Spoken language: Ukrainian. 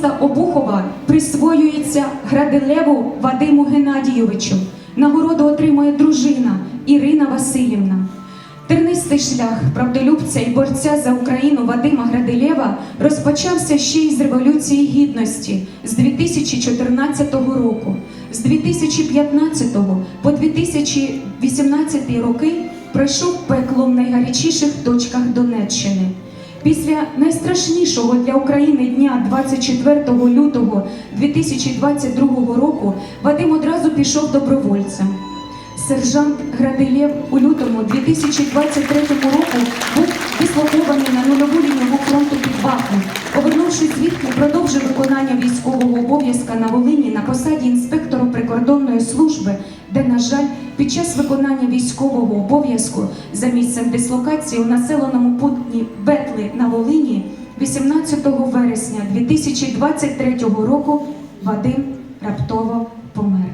міста Обухова присвоюється Градилеву Вадиму Геннадійовичу. Нагороду отримує дружина Ірина Васильівна. Тернистий шлях правдолюбця і борця за Україну Вадима Градилєва розпочався ще й з Революції Гідності з 2014 року. З 2015 по 2018 роки пройшов пекло в найгарячіших точках Донеччини. Після найстрашнішого для України дня 24 лютого 2022 року Вадим одразу пішов добровольцем. Сержант Градилєв у лютому 2023 року був дислокований на нульову лінію фронту під Бахмут. Повернувшись звідки, продовжив виконання військового обов'язка на Волині на посаді інспектора прикордонної служби, де, на жаль, під час виконання військового обов'язку за місцем дислокації у населеному пункті Бетли на Волині 18 вересня 2023 року Вадим раптово помер.